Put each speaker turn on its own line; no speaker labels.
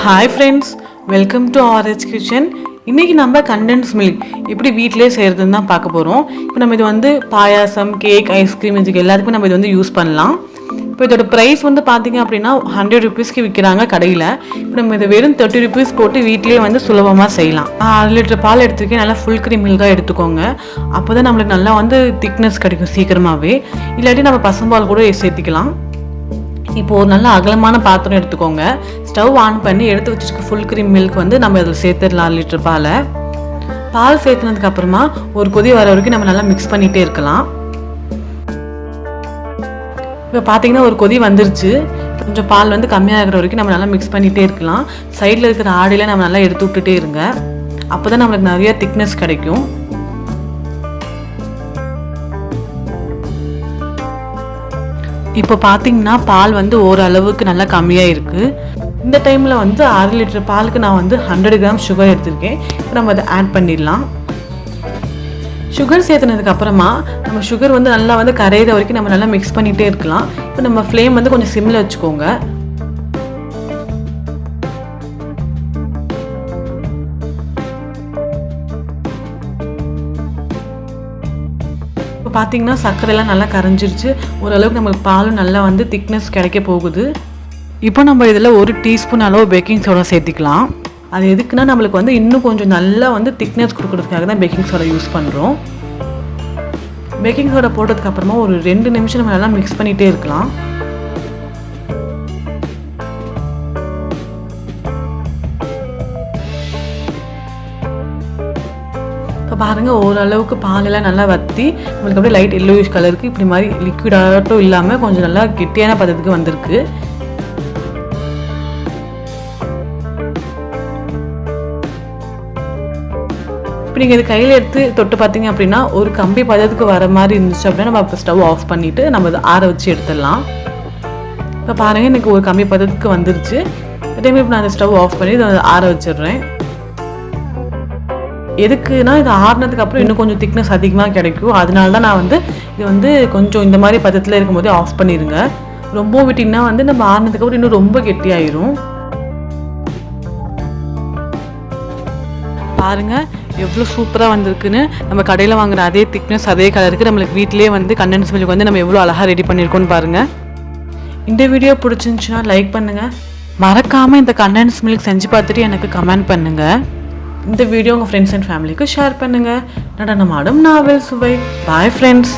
Hi friends welcome to RH kitchen இன்றைக்கி நம்ம condense milk எப்படி வீட்டிலே செய்கிறதுன்னு தான் பார்க்க போகிறோம் இப்போ நம்ம இது வந்து பாயாசம் கேக் ஐஸ்கிரீம் இதுக்கு எல்லாத்துக்கும் நம்ம இது வந்து யூஸ் பண்ணலாம். இப்போ இதோட ப்ரைஸ் வந்து பார்த்திங்க அப்படின்னா ஹண்ட்ரட் ருபீஸ்க்கு விற்கிறாங்க கடையில். இப்போ நம்ம இதை வெறும் தேர்ட்டி ருபீஸ் போட்டு வீட்டிலேயே வந்து சுலபமாக செய்யலாம். அரை லிட்டர் பால் எடுத்துருக்கேன். நல்லா ஃபுல் க்ரீம் மில்காக எடுத்துக்கோங்க. அப்போ தான் நம்மளுக்கு நல்லா வந்து திக்னஸ் கிடைக்கும் சீக்கிரமாகவே இல்லாட்டி நம்ம பசும்பால் கூட சேர்த்திக்கலாம். இப்போ ஒரு நல்ல அகலமான பாத்திரம் எடுத்துக்கோங்க. ஸ்டவ் ஆன் பண்ணி எடுத்து வச்சிருக்க ஃபுல் க்ரீம் மில்க் வந்து நம்ம அதில் சேர்த்துடலாம் லிட்டர் பாலை. பால் சேர்த்துனதுக்கு அப்புறமா ஒரு கொதி வர வரைக்கும் நம்ம நல்லா மிக்ஸ் பண்ணிகிட்டே இருக்கலாம். இப்போ பார்த்தீங்கன்னா ஒரு கொதி வந்துருச்சு. கொஞ்சம் பால் வந்து கம்மியாகிற வரைக்கும் நம்ம நல்லா மிக்ஸ் பண்ணிகிட்டே இருக்கலாம். சைடில் இருக்கிற ஆடையில நம்ம நல்லா எடுத்து விட்டுட்டே இருங்க. அப்போ தான் நம்மளுக்கு நிறைய திக்னஸ் கிடைக்கும். இப்போ பார்த்தீங்கன்னா பால் வந்து ஓரளவுக்கு நல்லா கம்மியாக இருக்குது இந்த டைமில் வந்து அரை லிட்டர் பாலுக்கு நான் வந்து ஹண்ட்ரட் கிராம் சுகர் எடுத்திருக்கேன். இப்போ நம்ம அதை ஆட் பண்ணிடலாம். சுகர் சேர்த்துனதுக்கு அப்புறமா நம்ம சுகர் வந்து நல்லா வந்து கரையிற வரைக்கும் நம்ம நல்லா மிக்ஸ் பண்ணிகிட்டே இருக்கலாம். இப்போ நம்ம ஃப்ளேம் வந்து கொஞ்சம் சிம்மில் வச்சுக்கோங்க. இப்போ பார்த்தீங்கன்னா சர்க்கரைலாம் நல்லா கரைஞ்சிருச்சு. ஓரளவுக்கு நம்மளுக்கு பாலும் நல்லா வந்து திக்னஸ் கிடைக்க போகுது. இப்போ நம்ம இதில் ஒரு டீஸ்பூன் அளவு பேக்கிங் சோடா சேர்த்திக்கலாம். அது எதுக்குன்னா நம்மளுக்கு வந்து இன்னும் கொஞ்சம் நல்லா வந்து திக்னஸ் கொடுக்குறதுக்காக தான் பேக்கிங் சோடா யூஸ் பண்ணுறோம் பேக்கிங் சோடா போட்டதுக்கப்புறமா ஒரு ரெண்டு நிமிஷம் நம்ம நல்லா மிக்ஸ் பண்ணிகிட்டே இருக்கலாம். இப்போ பாருங்கள் ஓரளவுக்கு பாலெல்லாம் நல்லா வற்றி நம்மளுக்கு அப்படியே லைட் எல்லோயிஷ் கலருக்கு இப்படி மாதிரி லிக்விடாகட்டும் இல்லாமல் கொஞ்சம் நல்லா கெட்டியான பதத்துக்கு வந்திருக்கு. இப்போ நீங்கள் இது கையில் எடுத்து தொட்டு பார்த்தீங்க அப்படின்னா ஒரு கம்பி பதத்துக்கு வர மாதிரி இருந்துச்சு அப்படின்னா நம்ம இப்போ ஸ்டவ் ஆஃப் பண்ணிவிட்டு நம்ம இதை ஆற வச்சு எடுத்துடலாம். இப்போ பாருங்கள் எனக்கு ஒரு கம்பி பதத்துக்கு வந்துருச்சு. அதேமாதிரி இப்போ நான் அந்த ஸ்டவ் ஆஃப் பண்ணி இதை ஆற வச்சிடுறேன். எதுக்குன்னா இது ஆறுனதுக்கு அப்புறம் இன்னும் கொஞ்சம் திக்னஸ் அதிகமாக கிடைக்கும். அதனால தான் நான் வந்து இது வந்து கொஞ்சம் இந்த மாதிரி பதத்தில் இருக்கும்போது ஆஃப் பண்ணிடுங்க ரொம்ப விட்டிங்கன்னா வந்து நம்ம ஆறுனதுக்கு அப்புறம் இன்னும் ரொம்ப கெட்டியாயிரும். பாருங்க எவ்வளோ சூப்பராக வந்திருக்குன்னு. நம்ம கடையில் வாங்குற அதே திக்னஸ் அதே கலருக்கு நம்மளுக்கு வீட்டிலேயே வந்து கண்டன்ஸ் மில்க் வந்து நம்ம எவ்வளோ அழகாக ரெடி பண்ணியிருக்கோன்னு பாருங்கள் இந்த வீடியோ பிடிச்சிருந்துச்சுன்னா லைக் பண்ணுங்கள் மறக்காமல் இந்த கண்டன்ஸ் மில்க் செஞ்சு பார்த்துட்டு எனக்கு கமெண்ட் பண்ணுங்கள் இந்த வீடியோ உங்கள் ஃப்ரெண்ட்ஸ் அண்ட் ஃபேமிலிக்கு ஷேர் பண்ணுங்கள் நடனமாடும் நாவல் சுவை. Bye friends